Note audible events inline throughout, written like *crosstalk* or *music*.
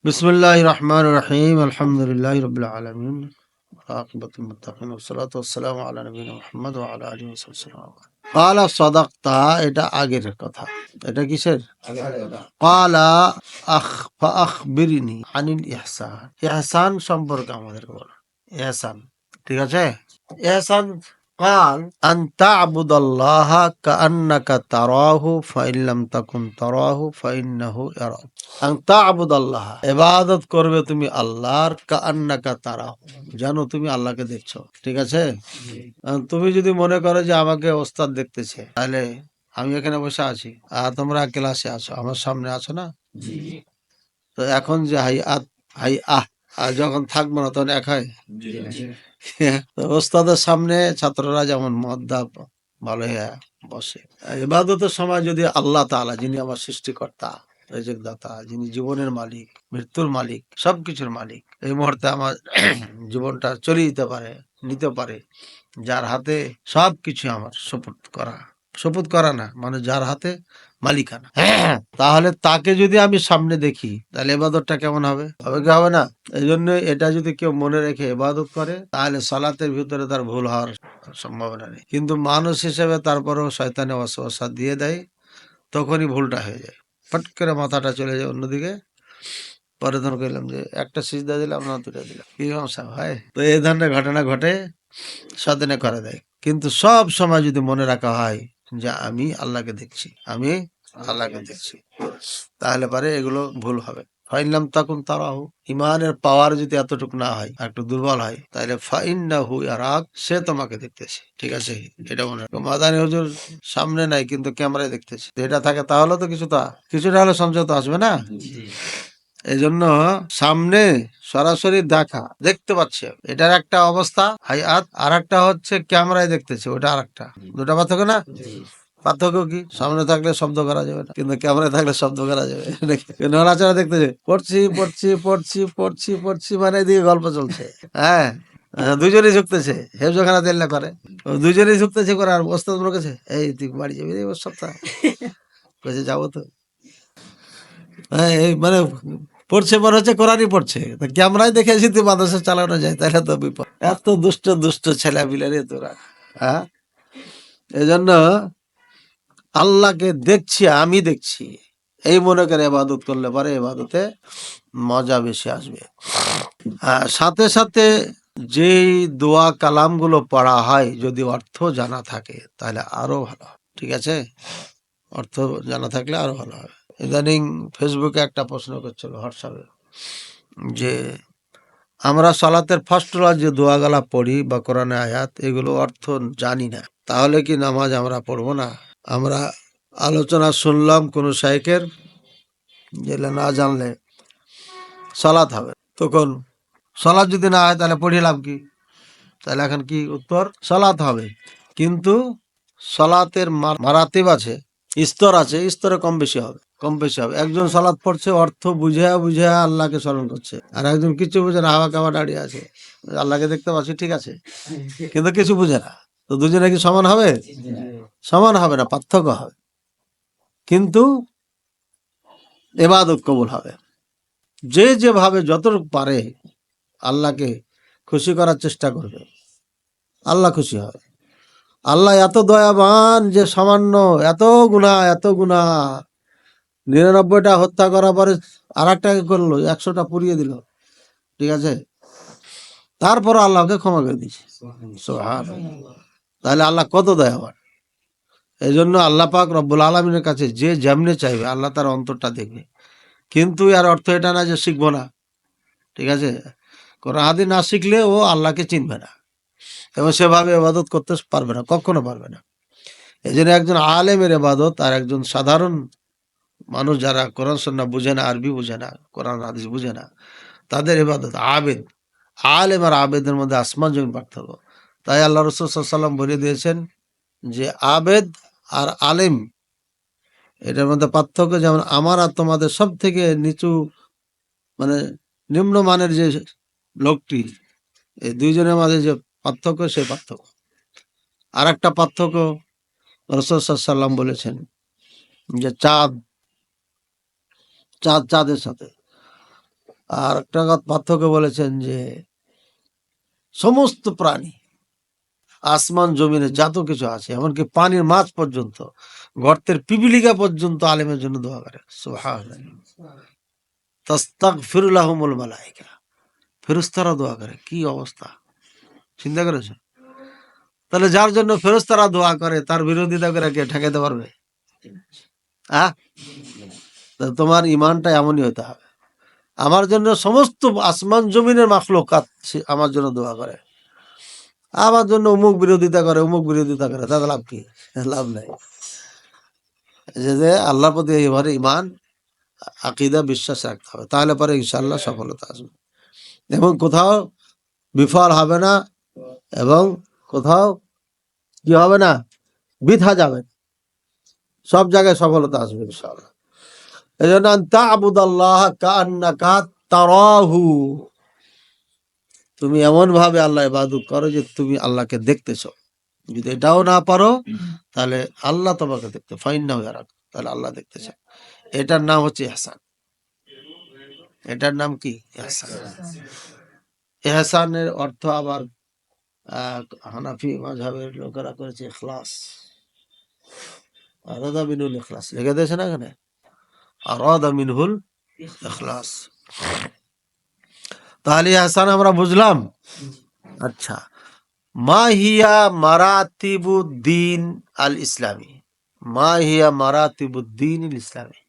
بسم الله الرحمن الرحيم الحمد لله رب العالمين عاقبة المتقين والصلاة والسلام على نبينا محمد وعلى آله وصحبه وسلم قال صدقت এটা আগের কথা এটা কিসের قال أخ فأخبرني عن الإحسان إحسان সম্পর্কে আমাদেরকে বলো ইহসান ঠিক আছে ইহসান قال أن تعبد الله كأنك تراه فإن لم تكن تراه فإنه يراك আং তা'বুদ আল্লাহ ইবাদত করবে তুমি আল্লাহর কান্নাকা তারা জানো তুমি আল্লাহকে দেখছো ঠিক আছে আহ, তুমি যদি মনে করো যে আমাকে ওস্তাদ দেখতেছে তাহলে আমি এখানে বসে আছি আর তোমরা ক্লাসে আছো আমার সামনে আছো না তো এখন যে হাই আত হাই আহ আর যখন থাকব না তখন এক হয়। ওস্তাদের সামনে ছাত্ররা যেমন মদ্দা ভালো হয়ে বসে। ইবাদতের সময় যদি আল্লাহ তাআলা যিনি আমার সৃষ্টিকর্তা দাতা যিনি জীবনের মালিক মৃত্যুর মালিক সবকিছুর মালিক এই মুহূর্তে আমার জীবনটা চলে দিতে পারে নিতে পারে যার হাতে সবকিছু আমার শপথ করা। শপথ করা না মানে যার হাতে মালিকানা। তাহলে তাকে যদি আমি সামনে দেখি, তাহলে এবাদতটা কেমন হবে? হবে কি হবে না? এই জন্য এটা যদি কেউ মনে রেখে এবাদত করে, তাহলে সালাতের ভিতরে তার ভুল হওয়ার সম্ভাবনা নেই। কিন্তু মানুষ হিসেবে তারপরেও শয়তানে অসবসা দিয়ে দেয়, তখনই ভুলটা হয়ে যায়। ফট করে মাথাটা চলে যায় অন্যদিকে। পরে ধর করলাম যে, একটা সিজদা দিলাম, না দুটা দিলাম। কি সমস্যা হয় তো এই ধরনের ঘটনা ঘটে, সাধনে করে দেয় কিন্তু সব সময় যদি মনে রাখা হয় যে আমি আল্লাহকে দেখছি আমি আল্লাহকে দেখছি। তাহলে পারে এগুলো ভুল হবে। ফাইনলাম তখন তারাও ইমানের পাওয়ার যদি এতটুকু না হয় একটু দুর্বল হয় তাহলে ফাইন না হু আর সে তোমাকে দেখতেছে। ঠিক আছে? এটা মনে রাখো। মাদানি হুজুর সামনে নাই কিন্তু ক্যামেরায় দেখতেছে। এটা থাকে তাহলে তো কিছুটা কিছুটা হলে সংযত আসবে না? এই জন্য সামনে সরাসরি দেখা দেখতে পাচ্ছে এটার একটা অবস্থা হাইয়াত আর একটা হচ্ছে ক্যামেরায় দেখতেছে ওটা আর একটা দুটা পার্থক্য না? পার্থক্য কি? সামনে থাকলে শব্দ করা যাবে না কিন্তু ক্যামেরায় থাকলে শব্দ করা যাবে? নড়াচড়া দেখতেছে পড়ছি পড়ছি পড়ছি পড়ছি পড়ছি মানে এদিকে গল্প চলছে। হ্যাঁ আহ, দুজনেই ঝুঁকতেছে হেফজখানা তেল না করে। দুজনেই ঝুঁকতেছে করে আর ওস্তাদ মনে করছে এই তুই বাড়ি যাবি রে ওর সপ্তাহ *laughs* কয়েছে যাব তো। হ্যাঁ এই মানে পড়ছে, মনে হচ্ছে কোরআনই পড়ছে। ক্যামেরায় দেখে যদি মাদ্রাসা চালানো যায়, তাহলে তো বিপদ। এত দুষ্ট দুষ্ট ছেলে বিলে রে তোরা হ্যাঁ? এই জন্য আল্লাহকে দেখছি, আমি দেখছি। এই মনে করে এবাদত করলে পারে এবাদতে মজা বেশি আসবে। সাথে সাথে যেই দোয়া কালামগুলো পড়া হয়, যদি অর্থ জানা থাকে, তাহলে আরও ভালো ঠিক আছে? অর্থ জানা থাকলে আরও ভালো হবে ইদানিং ফেসবুকে একটা প্রশ্ন করছিল হোয়াটসঅ্যাপে যে আমরা সালাতের ফার্স্ট যে দোয়াগালা পড়ি বা কোরআনে আয়াত, এগুলো অর্থ জানি না। তাহলে কি নামাজ আমরা পড়ব না? আমরা আলোচনা শুনলাম কোন শাইকের যেটা না জানলে সালাত হবে। তখন সালাত যদি না হয় তাহলে পড়িলাম কি? তাহলে এখন কি উত্তর? সালাত হবে। কিন্তু সালাতের মার- মারাতিব আছে, স্তর আছে, স্তরে কম বেশি হবে। কম বেশি হবে। একজন সালাত পড়ছে, অর্থ বুঝে বুঝে আল্লাহকে স্মরণ করছে। আর একজন কিছু বুঝে না, হাওয়া কাওয়া দাঁড়িয়ে আছে। আল্লাহকে দেখতে পাচ্ছি, ঠিক আছে। কিন্তু কিছু বুঝে না। তো দুজনে কি সমান হবে? সমান হবে না, পার্থক্য হবে। কিন্তু এবাদত কবুল হবে। যে যেভাবে যতটুকু পারে আল্লাহকে খুশি করার চেষ্টা করবে। আল্লাহ খুশি হবে। আল্লাহ এত দয়াবান যে সামান্য, এত গুণা এত গুণা নিরানব্বইটা হত্যা করার পরে আর একটাকে করল, একশোটা পুড়িয়ে দিল। ঠিক আছে? তারপর আল্লাহকে ক্ষমা করে দিয়েছে। তাহলে আল্লাহ কত দয়াবান। এই জন্য আল্লাহ পাক রব্বুল আলমিনের কাছে যে যেমনে চাইবে, আল্লাহ তার অন্তরটা দেখবে। কিন্তু এর অর্থ এটা না যে শিখব না। ঠিক আছে? কোরআন হাদিস না শিখলে ও আল্লাহকে চিনবে না। এবং সেভাবে এবাদত করতে পারবে না, কখনো পারবে না। এই জন্য একজন আলেমের এবাদত আর একজন সাধারণ মানুষ যারা কোরআন সন্না বুঝে না, আরবি বুঝে না, কোরআন, হাদিস বুঝে না, তাদের এবাদত আবেদ। আলেম আর আবেদের মধ্যে আসমান জমিন পার্থক্য। তাই আল্লাহ রসুল সাল্লাম বলে দিয়েছেন যে আবেদ আর আলেম, এটার মধ্যে পার্থক্য যেমন আমার আর তোমাদের সব থেকে নিচু মানে নিম্নমানের যে লোকটি, এই দুইজনের মাঝে যে পার্থক্য সেই পার্থক্য। আর একটা পার্থক্য রসুল সাল্লাম বলেছেন যে চাঁদ চাঁদ চাঁদের সাথে। আর একটা পার্থক্য বলেছেন যে, সমস্ত প্রাণী, আসমান, জমিনে যত কিছু আছে, এমনকি পানির মাছ পর্যন্ত, গর্তের পিপিলিকা পর্যন্ত আলেমের জন্য দোয়া করে। তাস্তাক মালাইকা। ফেরস্তারা দোয়া করে। কি অবস্থা? চিন্তা করেছ তাহলে যার জন্য ফেরস্তারা দোয়া করে, তার বিরোধিতা করে কে ঠেকাতে পারবে? হ্যাঁ? তা তোমার ইমানটা এমনই হতে হবে। আমার জন্য সমস্ত আসমান জমিনের মাখলোকাত সে- আমার জন্য দোয়া করে। আমার জন্য অমুক বিরোধিতা করে, অমুক বিরোধিতা করে, তাতে লাভ কি? লাভ নাই। যে যে আল্লাহর প্রতি এবারে ইমান, আকিদা, বিশ্বাস রাখতে হবে, তাহলে পরে ইনশাল্লাহ সফলতা আসবে। এবং কোথাও বিফল হবে না, এবং কোথাও কি হবে না, বৃথা যাবে। সব জায়গায় সফলতা আসবে তুমি এমন ভাবে আল্লাহ ইবাদত করো যে তুমি আল্লাহকে দেখতেছ। যদি এটাও না পারো, তাহলে আল্লাহ তোমাকে দেখতে ফাইন না হয়ে রাখো তাহলে আল্লাহ দেখতেছে। এটার নাম হচ্ছে এহসান। এটার নাম কি? এহসান। এহসানের অর্থ আবার হানাফি মাঝহের লোকেরা করেছে ইখলাস। আরাদা মিনুল ইখলাস। লিখে দিয়েছে না এখানে? আরাদা মিনহুল তাহলে এহসান আমরা বুঝলাম। আচ্ছা। মা মারাতিবুদ্দিন আল ইসলামী। মা মারাতিবুদ্দিন ইসলামী।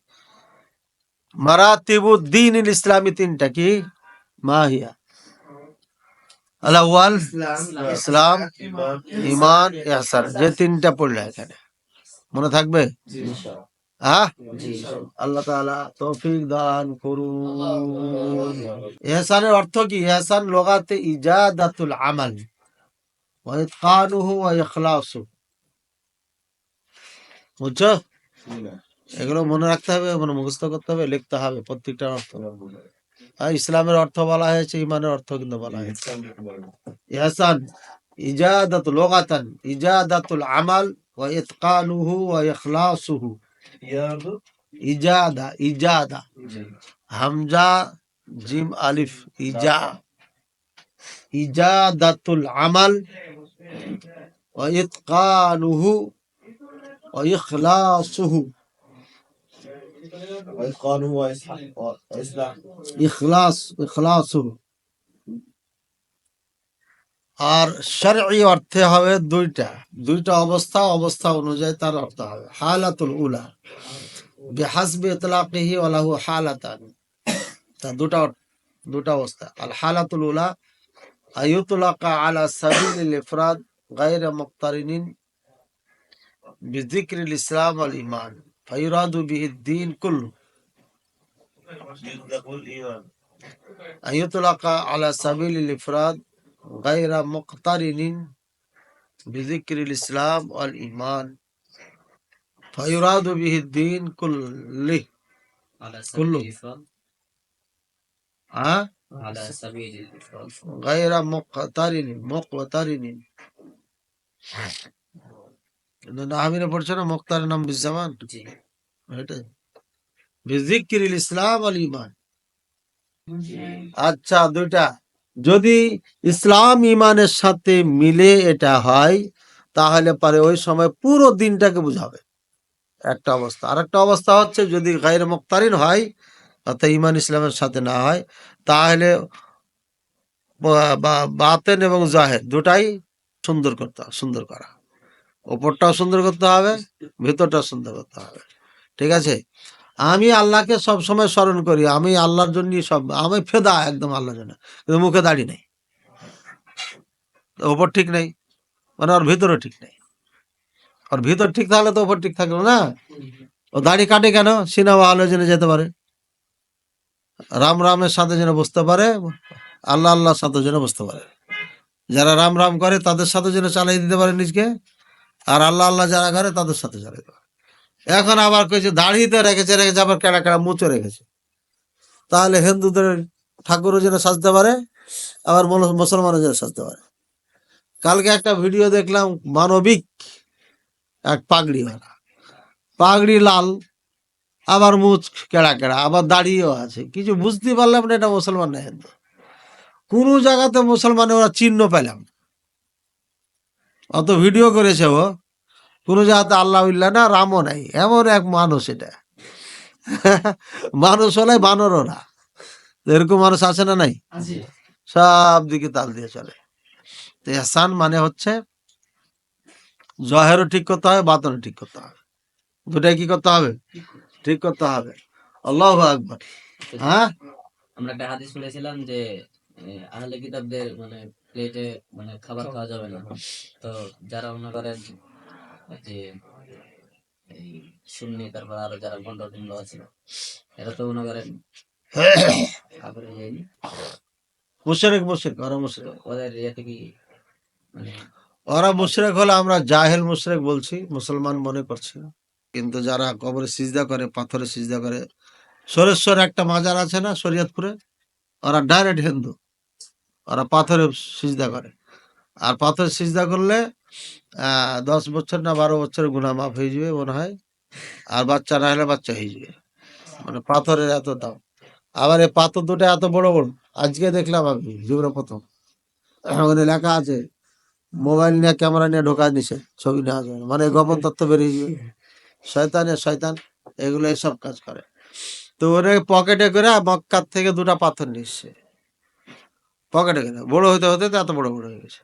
মারাতিবুদ্দিন ইসলামী তিনটা কি? মা হিয়া। ইসলাম, ইমান, ইহসান। যে তিনটা পড়লে এখানে। মনে থাকবে? হ্যাঁ? আল্লাহ তাআলা তৌফিক দান করুন। ইহসানের অর্থ কি? ইহসান লোগাতে ইজাদাতুল আমাল বুঝছ? এগুলো মনে রাখতে হবে মনে মুখস্থ করতে হবে, লিখতে হবে প্রত্যেকটা অর্থ। ইসলামের অর্থ বলা হয়েছে, ইমানের অর্থ কিন্তু বলা হয়েছে। ইহসান ইজাদাত লোগাতান, ইজাদাতুল আমাল, ওয়া ইতকানুহু ওয়া ইখলাসুহু। ইজাদা ইজাদা হামজা জিম আলিফ ইজা ইজাদাতুল আমাল ওয়া ইতকানুহু ওয়া ইখলাসুহু ইখলাস ইখলাসুহু আর শরঈ অর্থে হবে দুইটা দুইটা অবস্থা অবস্থা অনুযায়ী তার অর্থ হবে হালাতুল উলা বিহাসবি ইতলাকিহি ওয়া লাহু হালাতান তা দুটা অর্থ- দুটা অবস্থা আল হালাতুল উলা আয়ুতলাকা আলা সাবিলিল ইফরাদ গায়রা মুক্তারিনিন بذكر الإسلام والإيمان فيراد به الدين كله أن يطلق على سبيل الإفراد غير مقترن بذكر الإسلام والإيمان فيراد به الدين كله على كله. سبيل الإفراد ها على سبيل الإفراد غير مقترن مقترن নাহামিনে পড়ছে না মুক্তার নাম বিজ্জামান জি এটাই বিজিকির ইসলাম আল ইমান আচ্ছা দুইটা যদি ইসলাম ইমানের সাথে মিলে এটা হয়, তাহলে পারে ওই সময় পুরো দিনটাকে বুঝাবে। একটা অবস্থা। আর একটা অবস্থা হচ্ছে, যদি গায়ের মুক্তারিন হয়, অর্থাৎ ইমান ইসলামের সাথে না হয়, তাহলে বাতেন এবং জাহের দুটাই সুন্দর করতে সুন্দর করা। ওপরটাও সুন্দর করতে হবে, ভেতরটাও সুন্দর করতে হবে। ঠিক আছে? আমি আল্লাহকে সব সময় স্মরণ করি, আমি আল্লাহর জন্য সব, আমি ফেদা একদম আল্লাহর জন্য, কিন্তু মুখে দাড়ি নেই। ওপর ঠিক নেই মানে ওর ভিতরে ঠিক নেই। ওর ভিতর ঠিক থাকলে তো ওপর ঠিক থাকল না। ও দাড়ি কাটে কেন? সিনেমা হলে যেন যেতে পারে। রাম রামের সাথে যেন বসতে পারে, আল্লাহ আল্লাহর সাথে যেন বসতে পারে। যারা রাম রাম করে, তাদের সাথে যেন চালিয়ে দিতে পারে নিজকে, আর আল্লাহ আল্লাহ যারা করে, তাদের সাথে চালিয়ে দেবে এখন আবার কইছে, দাড়িতে রেখেছে রেখেছে, আবার কেড়া কেড়া মুচো রেখেছে। তাহলে হিন্দুদের ঠাকুরও যেন সাজতে পারে, আবার মুসলমানও যেন সাজতে পারে। কালকে একটা ভিডিও দেখলাম, মানবিক এক পাগড়ি ওরা পাগড়ি লাল, আবার মুচ কেড়া কেড়া, আবার দাড়িয়েও আছে। কিছু বুঝতে পারলাম না, এটা মুসলমান না হিন্দু। কোন জায়গাতে মুসলমানের ওরা চিহ্ন পেলাম। অত ভিডিও করেছে ও। কোন জায়গাতে আল্লাহ না রামও নাই। এমন এক মানুষ এটা। মানুষ হলে বানরও না। এরকম মানুষ আছে না নাই? সব দিকে তাল দিয়ে চলে। তো এহসান মানে হচ্ছে জহেরও ঠিক করতে হবে বাতনও ঠিক করতে হবে। দুটাই কি করতে হবে? ঠিক করতে হবে। আল্লাহ আকবর। হ্যাঁ? আমরা একটা হাদিস শুনেছিলাম যে আহলে কিতাবদের মানে প্লেটে মানে খাবার খাওয়া যাবে না। তো যারা মনে করেন যে এই সুন্নি তারপর আরও যারা এরা তো মনে করেন যায়নি মুশরেক মুশরেক ওরা মুশরেক। ওদের ইয়েতে কি মানে ওরা মুশরেক হলে আমরা জাহেল মুশরেক বলছি মুসলমান মনে করছি কিন্তু যারা কবরে সিজদা করে পাথরে সিজদা করে সরেশ্বর একটা মাজার আছে না শরীয়তপুরে ওরা ডাইরেক্ট হিন্দু। ওরা পাথরে সিজদা করে। আর পাথরে সিজদা করলে দশ বছর না বারো বছর গুণা মাফ হয়ে যাবে মনে হয়। আর বাচ্চা না হলে বাচ্চা হয়ে যাবে। মানে পাথরের এত দাম। আবার এই পাথর দুটো এত বড় বড়। আজকে দেখলাম আমি, জীবনে প্রথম। ওখানে লেখা আছে, মোবাইল নিয়ে ক্যামেরা নিয়ে ঢোকা নিছে ছবি নেওয়া যাবে। মানে গোপন তথ্য বেরিয়ে যাবে। শয়তানের শয়তান, এগুলো সব কাজ করে। তো ওরা পকেটে করে মক্কার থেকে দুটা পাথর নিচ্ছে পকেটে করে। বড় হতে হতে এত বড় বড় হয়ে গেছে।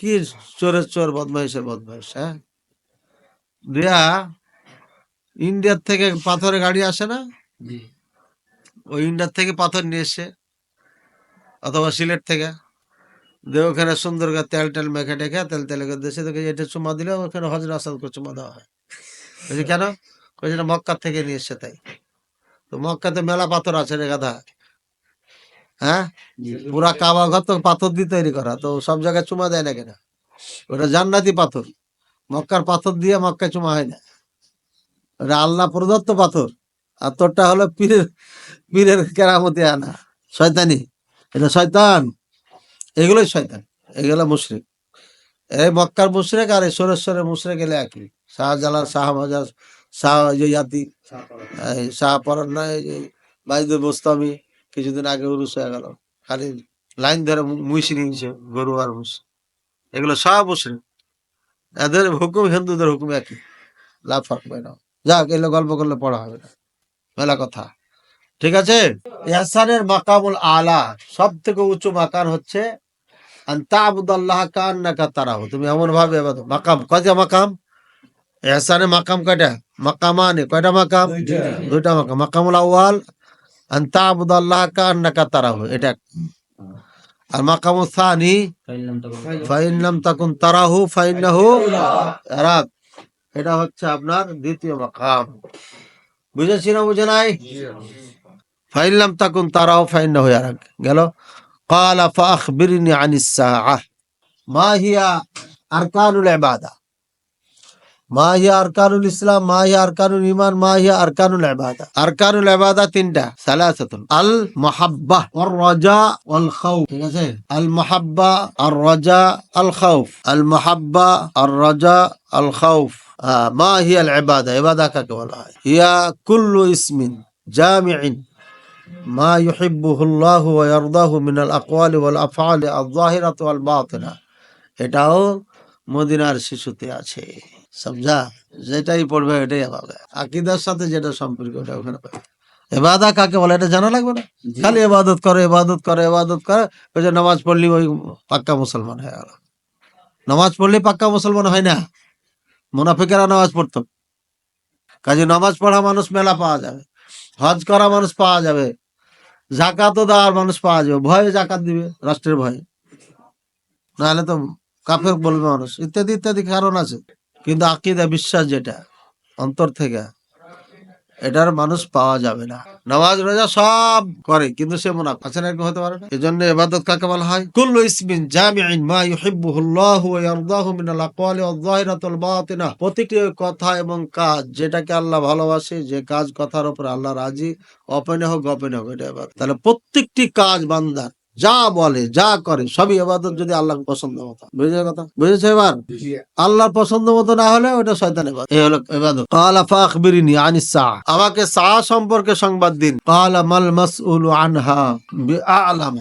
কি চোরের চোর বদমাইশের বদমাইশ হ্যাঁ? দিয়া ইন্ডিয়ার থেকে পাথরের গাড়ি আসে না? ওই ইন্ডিয়ার থেকে পাথর নিয়ে এসছে অথবা সিলেট থেকে দিয়ে ওখানে সুন্দর করে তেল টেল মেখে টেখে তেল তেল করে দেশে থেকে এটা চুমা দিলে ওখানে হজর আসাদ করে চুমা দেওয়া হয়। বলছি কেন? না মক্কার থেকে নিয়ে এসছে তাই। তো মক্কাতে মেলা পাথর আছে রে গাধা। হ্যাঁ? পুরা কাবা ঘর তো পাথর দিয়ে তৈরি করা তো সব জায়গায় চুমা দেয় না কেন? ওটা জান্নাতি পাথর। মক্কার পাথর দিয়ে মক্কায় চুমা হয় না। ওটা আল্লাহ প্রদত্ত পাথর। আর তোরটা হলো পীরের পীরের কেরামতি আনা। শয়তানি। এটা শয়তান। এগুলোই শয়তান। এগুলো মুশরিক। এই মক্কার মুশরিক আর এই সরেশ্বরের মুশরিক এলে একই। শাহজালাল শাহ মজার শাহ যে ইয়াতি শাহ পরান্না এই যে বাইদুল মুস্তামি কিছুদিন আগে উরুস হয়ে গেল। খালি লাইন ধরে মুইসি নিয়েছে গরু আর মুস এগুলো সব মুসলিম এদের হুকুম হিন্দুদের হুকুম একই। লাভ ফাঁক না। যাক এগুলো গল্প করলে পড়া হবে না। মেলা কথা। ঠিক আছে? ইহসানের মাকামুল আলা সব থেকে উঁচু মাকান হচ্ছে আন্তাবুদাল্লাহ কান্নাকা তারাহু। তুমি এমন ভাবে। মাকাম কয়টা মাকাম? এহসানে মাকাম কয়টা? মাকামানে কয়টা মাকাম? দুইটা মাকাম। মাকামুল আউয়াল আন্তাবুদাল্লাহ কান্নাকা তারাহু এটা এক। আর মাকামুল সানি ফাইলাম তো ফাইন লাম তাকুন তারাহু ফাইন্নাহু ইয়ারাক এটা হচ্ছে আপনার দ্বিতীয় মাকাম বুঝেছি না বুঝে নাই ফাইন লাম তাকুন তারাহু ফাইন্নাহু ইয়ারাক গেল قال فأخبرني عن الساعة ما هي أركان العبادة ما هي أركان الإسلام ما هي أركان الإيمان ما هي أركان العبادة أركان العبادة تنتا ثلاثة المحبة والرجاء والخوف ঠিক আছে? المحبة الرجاء الخوف المحبة الرجاء الخوف آه ما هي العبادة عبادة কাকে বলা হয় هي كل اسم جامع ما يحبه الله ويرضاه من الأقوال والأفعال الظاهرة والباطنة এটাও মদিনার শিশুতে আছে সমঝা যেটাই পড়বে এটাই পাবে আকিদার সাথে যেটা সম্পর্ক ওটা ওখানে পাবে। এবাদা কাকে বলে এটা জানা লাগবে না? খালি এবাদত করে এবাদত করে এবাদত করে ওই যে নামাজ পড়লি ওই পাক্কা মুসলমান হয়ে গেল। নামাজ পড়লে পাক্কা মুসলমান হয় না। মুনাফিকেরা নামাজ পড়তো। কাজে নামাজ পড়া মানুষ মেলা পাওয়া যাবে। হজ করা মানুষ পাওয়া যাবে। জাকাতও দেওয়ার মানুষ পাওয়া যাবে। ভয়ে জাকাত দিবে রাষ্ট্রের ভয়ে। নাহলে তো কাফের বলবে মানুষ। ইত্যাদি ইত্যাদি কারণ আছে। কিন্তু আকিদা বিশ্বাস যেটা, অন্তর থেকে, এটার মানুষ পাওয়া যাবে না। নামাজ রোজা সব করে, কিন্তু সে মুনাফ আছে না হতে পারে না? এজন্য ইবাদত কাকে বলা হয়? কুল্লু ইসমিন জামিউন মা ইউহিব্বুহুল্লাহু ওয়া ইয়ারদাহু মিনাল আকওয়ালি ওয়াজ যাহিরাতি ওয়াল বাতিনা। প্রতিটি কথা এবং কাজ, যেটাকে আল্লাহ ভালোবাসে, যে কাজ কথার উপর আল্লাহ রাজি ওপেনে হোক, গোপনে হোক, এটা ইবাদত। তাহলে প্রত্যেকটি কাজ বান্দার যা বলে যা করে সবই এবাদত যদি আল্লাহ পছন্দ মতো। বুঝেছে কথা? বুঝেছে এবার? আল্লাহর পছন্দ মতো না হলে ওটা শয়তান এবাদত এই হলো এবাদত কালা ফাখবিরিনি আনিস আমাকে সাআ সম্পর্কে সংবাদ দিন। কালা মাল মাসউল আনহা বিআলাম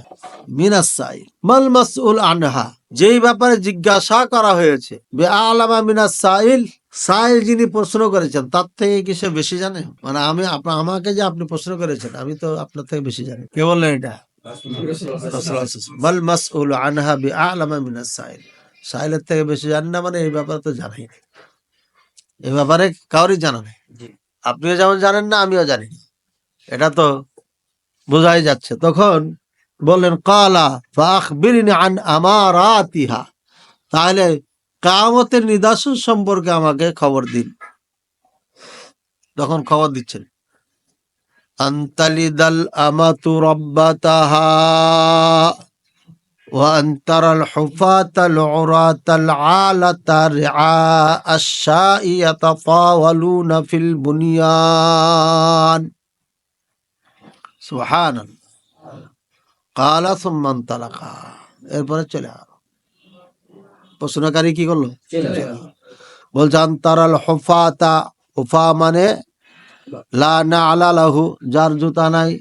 মিনাস সাইল মাল মাসউল আনহা যেই ব্যাপারে জিজ্ঞাসা করা হয়েছে বিআলামা মিনাস সাইল সাইল যিনি প্রশ্ন করেছেন তার থেকে কি সে বেশি জানে? মানে আমি আমাকে যে আপনি প্রশ্ন করেছেন আমি তো আপনার থেকে বেশি জানি। কে বললেন এটা? মাল মাসউল আনহা বিআলামা মিনাস সাইল। সাইলের থেকে বেশি জানি না মানে এই ব্যাপারে তো জানাই নেই। এই ব্যাপারে কাউরই জানা নেই। আপনিও যেমন জানেন না আমিও জানি এটা তো বোঝাই যাচ্ছে। তখন বললেন কালা ফাখবিরনি আন আমারাতিহা। তাহলে কামতের নিদর্শন সম্পর্কে আমাকে খবর দিন। তখন খবর দিচ্ছেন। আন্তালিদাল আমাতু রব্বাতাহা وأن ترى الحفاة العراة العالة رعاء الشاء يتطاولون في البنيان سبحان الله قال ثم انطلق এরপরে চলে গেল প্রশ্নকারী কি করলো চলে গেল। বলছে আন্তারাল হুফাতা হুফা মানে লা না আলা লাহু যার জুতা নাই।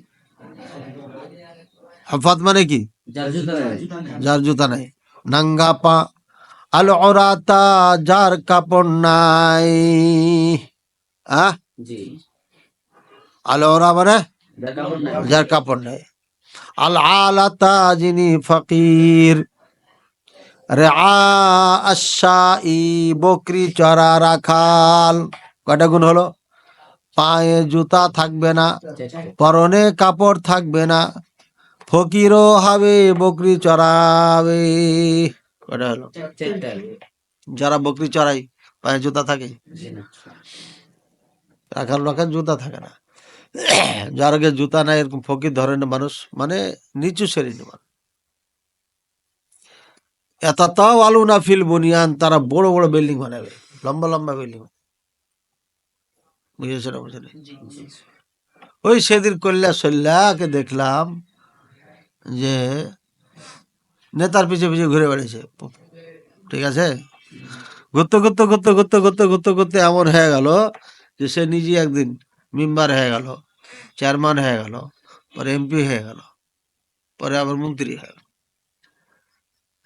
হফাত মানে কি? যার জুতা নাই। নাঙ্গা পা আল ওরাতা যার কাপড় নাই। আহ? আল ওরা মানে? যার কাপড় নাই। আল আলাতা যিনি ফকির। রে আশাই বকরি চড়া রাখাল। কয়টা গুণ হলো? পায়ে জুতা থাকবে না, পরনে কাপড় থাকবে না, ফকিরও হবে, বকরি চড়াবে। যারা বকরি চড়াই পায়ে জুতা থাকে। রাখাল রাখাল জুতা থাকে না। যার আগে জুতা নাই, এরকম ফকির ধরনের মানুষ মানে নিচু শ্রেণির মানুষ। এত তাও আলু না ফিল বুনিয়ান, তারা বড় বড় বিল্ডিং বানাবে, লম্বা লম্বা বিল্ডিং। বুঝেছে না বুঝেনি জি, জি। ওই সেদিন কল্যা সল্যাকে দেখলাম যে নেতার পিছে পিছে ঘুরে বেড়েছে ঠিক আছে? ঘুরতে ঘুরতে ঘুরতে ঘুরতে ঘুরতে ঘুরতে ঘুরতে এমন হয়ে গেল যে সে নিজে একদিন মেম্বার হয়ে গেল চেয়ারম্যান হয়ে গেল পরে এমপি হয়ে গেল পরে আবার মন্ত্রী হয়ে গেল।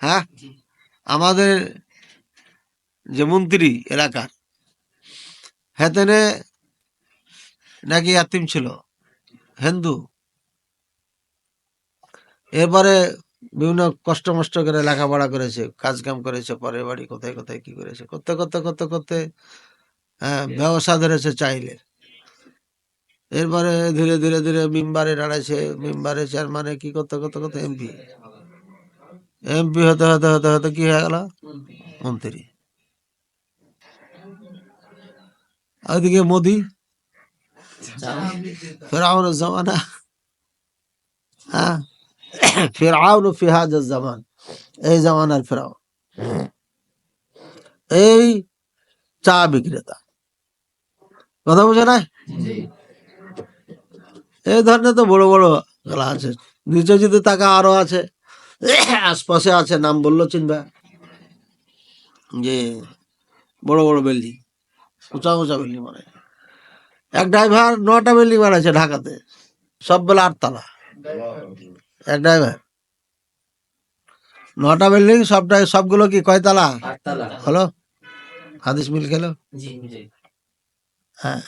হ্যাঁ? আমাদের যে মন্ত্রী এলাকার হেতেনে নাকি ইয়াতিম ছিল? হিন্দু। এরপরে বিভিন্ন কষ্ট মষ্ট করে লেখাপড়া করেছে কাজ কাম করেছে, পরের বাড়ি কোথায় কোথায়, কি করেছে, করতে করতে করতে করতে হ্যাঁ ব্যবসা ধরেছে চাইলে। এরপরে ধীরে ধীরে ধীরে মেম্বারে দাঁড়াইছে, মেম্বারে চেয়ারম্যানে কি করতে করতে করতে এমপি। এমপি হতে হতে হতে হতে কি হয়ে গেল? মন্ত্রী। ওইদিকে মোদি। ফেরাউন জামানা হ্যাঁ ফেরাউন ফি জামান এই জামানার ফেরাউন এই চা বিক্রেতা কথা বুঝে না এই ধরনের তো বড় বড় গলা আছে। নিচে যদি টাকা আরও আছে আশপাশে আছে নাম বলল চিনবা। যে বড় বড় বিল্ডিং। উঁচা উঁচা বিল্ডিং মানে এক ড্রাইভার নটা বিল্ডিং বানাইছে ঢাকাতে। সব বেলা আটতলা। এক ড্রাইভার নটা বিল্ডিং সবটাই সবগুলো কি কয়তলা। হলো? হাদিস মিল খেলো। হ্যাঁ।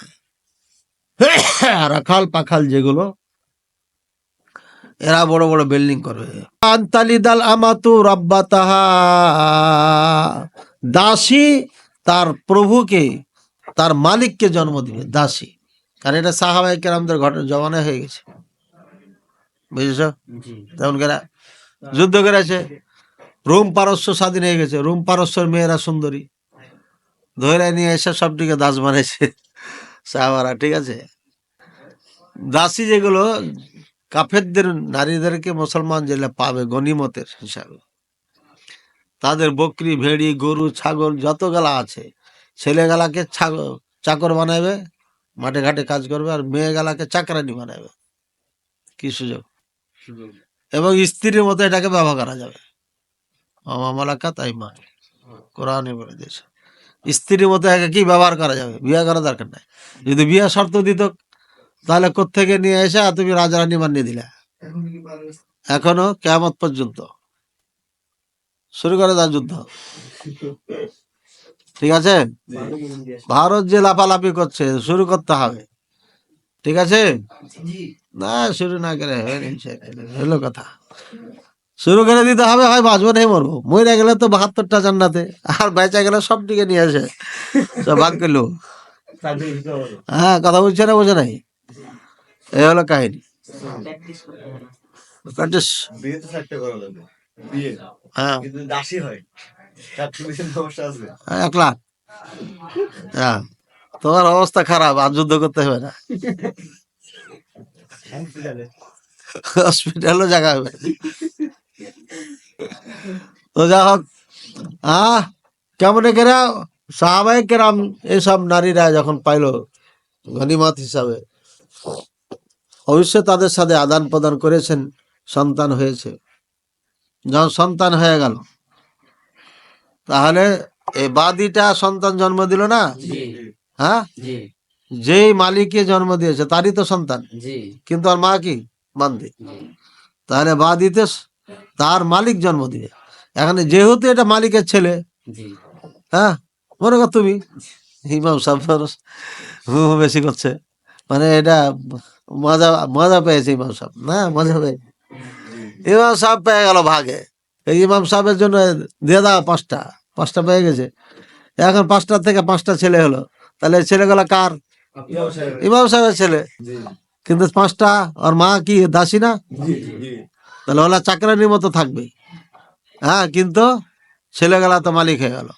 রাখাল পাখাল যেগুলো এরা বড় বড় বিল্ডিং করবে আন্তালিদাল আমাতু রব্বা তাহা দাসী তার প্রভুকে তার মালিককে জন্ম দিবে দাসী। কারণ এটা সাহাবাই কেরামদের ঘটনা জমানো হয়ে গেছে। বুঝেছ। তেমন করে যুদ্ধ করেছে রোম পারস্য স্বাধীন হয়ে গেছে রোম পারস্যর মেয়েরা সুন্দরী। ধরে নিয়ে এসে সবটিকে দাস বানাইছে সাহাবারা ঠিক আছে? দাসী যেগুলো কাফেরদের নারীদেরকে মুসলমান যেগুলো পাবে গনিমতের হিসাবে। তাদের বকরি ভেড়ি গরু ছাগল যত গেলা আছে ছেলেগুলাকে ছাগল চাকর বানাবে মাঠে ঘাটে কাজ করবে আর মেয়ে গেলাকে চাকরানি বানাবে। কি সুযোগ? এবং স্ত্রীর মতো এটাকে ব্যবহার করা যাবে। মামালাকা তাই মা। কোরআনে বলে দিয়েছে। স্ত্রীর মতো একে কি ব্যবহার করা যাবে? বিয়ে করা দরকার নাই। যদি বিয়ে শর্ত দিত তাহলে কোত্থেকে নিয়ে এসে আর তুমি রাজারানী মানিয়ে দিলে? এখনও কেমত পর্যন্ত। শুরু করে তার যুদ্ধ। ঠিক আছে? ভারত যে লাফালাফি করছে শুরু করতে হবে। ঠিক আছে? না শুরু না করে হলো কথা। শুরু করে দিতে হবে হয় বাঁচবো নেই মরবো। মরে গেলে তো বাহাত্তরটা জান্নাতে আর বেঁচে গেলে সব দিকে নিয়ে আসে। সব ভাগ করল হ্যাঁ কথা বলছে না বোঝে নাই? এই হলো কাহিনী। প্র্যাকটিস হ্যাঁ। দাসী হয়। লাখ। হ্যাঁ তোমার অবস্থা খারাপ আর যুদ্ধ করতে হবে না। হসপিটালও জায়গা হবে। তো যা হোক আহ কেমন কেরা সাহাবাই কেরাম এইসব নারীরা যখন পাইলো গনিমত হিসাবে অবশ্যই তাদের সাথে আদান প্রদান করেছেন সন্তান হয়েছে। যখন সন্তান হয়ে গেল তাহলে এই বাদিটা সন্তান জন্ম দিল না? হ্যাঁ? যেই মালিককে জন্ম দিয়েছে তারই তো সন্তান। কিন্তু আর মা কি? বান্দি। তাহলে বাদিতে তার মালিক জন্ম দিবে। এখানে যেহেতু এটা মালিকের ছেলে হ্যাঁ? মনে কর তুমি? ইমাম সাহেব বেশি করছে। মানে এটা মজা মজা পেয়েছে ইমাম সাহেব। না মজা পেয়েছে। ইমাম সাহেব পেয়ে গেল ভাগে। এই ইমাম সাহেবের জন্য দিয়ে দাও পাঁচটা পাঁচটা পেয়ে গেছে। এখন পাঁচটা থেকে পাঁচটা ছেলে হলো। তাহলে ছেলেগুলো কার? ইমাম সাহেবের। ছেলে। কিন্তু পাঁচটা আর মা কি দাসী না? তাহলে ওলা চাকরানির মতো থাকবে। হ্যাঁ কিন্তু ছেলেগুলা তো মালিক হয়ে গেল।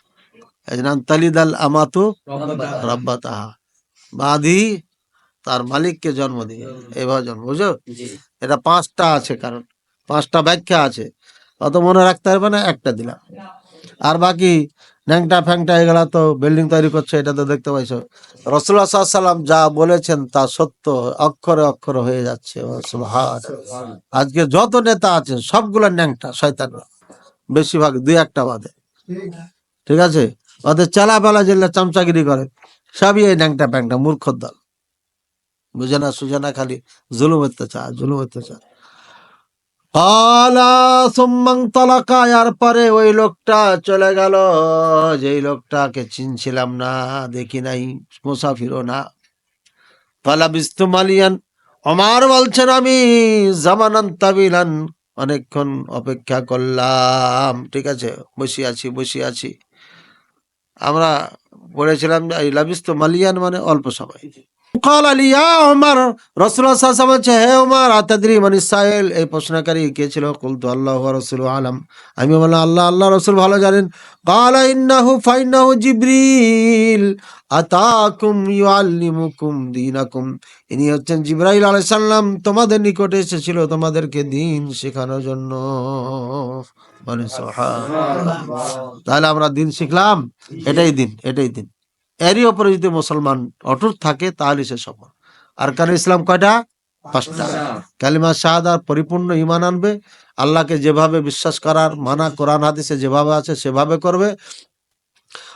নাম তালিদাল আমাতু রব্বা তাহা বাদি তার মালিককে জন্ম দিয়ে এইভাবে জন্ম। বুঝো এটা পাঁচটা আছে কারণ। পাঁচটা ব্যাখ্যা আছে। অত মনে রাখতে পারবে না, একটা দিলাম। আর বাকি ন্যাংটা ফ্যাংটা এগুলা তো বিল্ডিং তৈরি করছে, এটা তো দেখতে পাইছো। রসুল্লাহ সাল্লাম যা বলেছেন তা সত্য, অক্ষরে অক্ষরে হয়ে যাচ্ছে। আজকে যত নেতা আছে সবগুলো ন্যাংটা শয়তান বেশিরভাগ দুই একটা বাদে। ঠিক আছে? ওদের চালাবেলা যেগুলো চামচাগিরি করে। সবই এই ন্যাংটা প্যাংটা মূর্খর দল। বুঝে না, সুঝে না, খালি জুলুম অত্যাচার জুলুম অত্যাচার। আলা সুম্মাং তালাকা এর পরে ওই লোকটা চলে গেল। যেই লোকটাকে চিনছিলাম না, দেখি নাই, মুসাফিরও না। পালা বিস্তুমালিয়ান আমার বলছেন আমি, জামানান তাবিলান, অনেকক্ষণ অপেক্ষা করলাম। ঠিক আছে, বসে আছি বসে আছি। আমরা পড়েছিলাম, এই লাবিস্তু মালিয়ান মানে অল্প সময়। ফাকাল আলী ইয়া ওমর রাসূলুল্লাহ সাল্লাল্লাহু আলাইহি ওয়া হে ওমর আতাদরি মান ইসাইল এই প্রশ্নকারী কে ছিল? কুলতু আল্লাহ রসুল রাসূলু আলাম। আমি বললাম, আল্লাহ আল্লাহ, রসুল ভালো জানেন। ক্বালা ইন্নাহু ফাইন্নাহু জিবরিল আতাকুম ইউআল্লিমুকুম দীনাকুম। ইনি হচ্ছেন জিবরাইল আলাইহিস সালাম। তোমাদের নিকটে এসেছিল তোমাদেরকে দিন শেখানোর জন্য। মানে তাহলে আমরা দিন শিখলাম? এটাই দিন এটাই দিন। এরই ওপরে যদি মুসলমান অটুট থাকে, তাহলে সে সফল। আর কারণ ইসলাম কয়টা? পাঁচটা। কালিমা শাহাদার পরিপূর্ণ ইমান আনবে। আল্লাহকে যেভাবে বিশ্বাস করার মানা কোরআন হাদিসে যেভাবে আছে, সেভাবে করবে।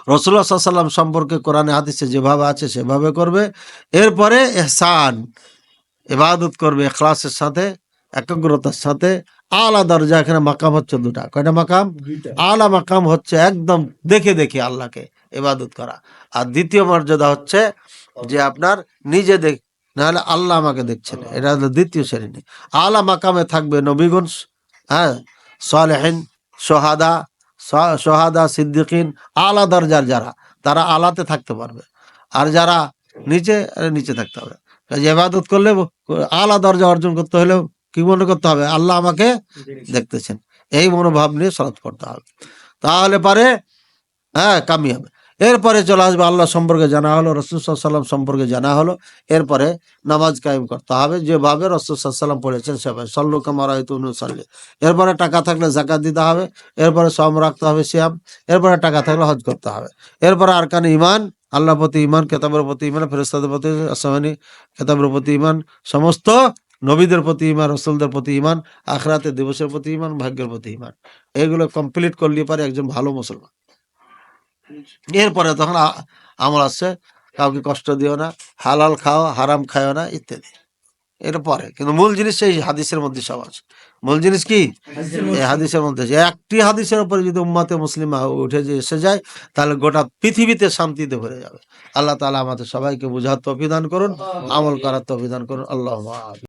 রসুল্লাহ সাল্লাম সম্পর্কে কোরআনে হাদিসে যেভাবে আছে, সেভাবে করবে। এরপরে এহসান, ইবাদত করবে এখলাসের সাথে, একাগ্রতার সাথে। আলা দরজা এখানে মাকাম হচ্ছে দুটা। কয়টা মাকাম? আলা মাকাম হচ্ছে একদম দেখে দেখে আল্লাহকে। ইবাদত করা। আর দ্বিতীয় মর্যাদা হচ্ছে যে আপনার নিজে দেখ, নাহলে আল্লাহ আমাকে দেখছেন এটা হলো দ্বিতীয় শ্রেণি। আলা মাকামে থাকবে নবীগণ হ্যাঁ? সালেহিন, সোহাদা সোহাদা, সিদ্দিকিন, আলা দরজার যারা, তারা আলাতে থাকতে পারবে। আর যারা নিচে নিচে থাকতে হবে। কাজে ইবাদত করলে আলা দরজা অর্জন করতে হলেও কি মনে করতে হবে? আল্লাহ আমাকে দেখতেছেন। এই মনোভাব নিয়ে সলাৎ করতে হবে। তাহলে পারে হ্যাঁ কামিয়াবে। এরপরে চলে আসবে আল্লাহ সম্পর্কে জানা হলো, রসুল সাল্লাম সম্পর্কে জানা হলো, এরপরে নামাজ কায়েম করতে হবে। যেভাবে রসুল পড়েছেন সেভাবে। সল্লু কামার হয়তো অনুসাল্লি এরপরে টাকা থাকলে জাকাত দিতে হবে, এরপরে সম রাখতে হবে শ্যাম এরপরে টাকা থাকলে হজ করতে হবে। এরপরে আর কানে ইমান আল্লাহ প্রতি ইমান কেতাবের প্রতি ইমান ফেরেস্তাদের প্রতি আসমানি কেতাবের প্রতি ইমান সমস্ত নবীদের প্রতি ইমান রসুলদের প্রতি ইমান আখরাতের দিবসের প্রতি ইমান ভাগ্যের প্রতি ইমান এগুলো কমপ্লিট করলে পারে একজন ভালো মুসলমান। এরপরে তখন আমল আছে কাউকে কষ্ট দিও না হালাল খাও হারাম খাও না ইত্যাদি। এটা পরে। কিন্তু মূল জিনিস সেই হাদিসের মধ্যে সব আছে। মূল জিনিস কি? এই হাদিসের মধ্যে একটি হাদিসের উপরে যদি উম্মাতে মুসলিম উঠে যে এসে যায় তাহলে গোটা পৃথিবীতে শান্তিতে ভরে যাবে। আল্লাহ তাআলা আমাদের সবাইকে বুঝার তফিদান করুন আমল করার তফিদান করুন। আল্লাহ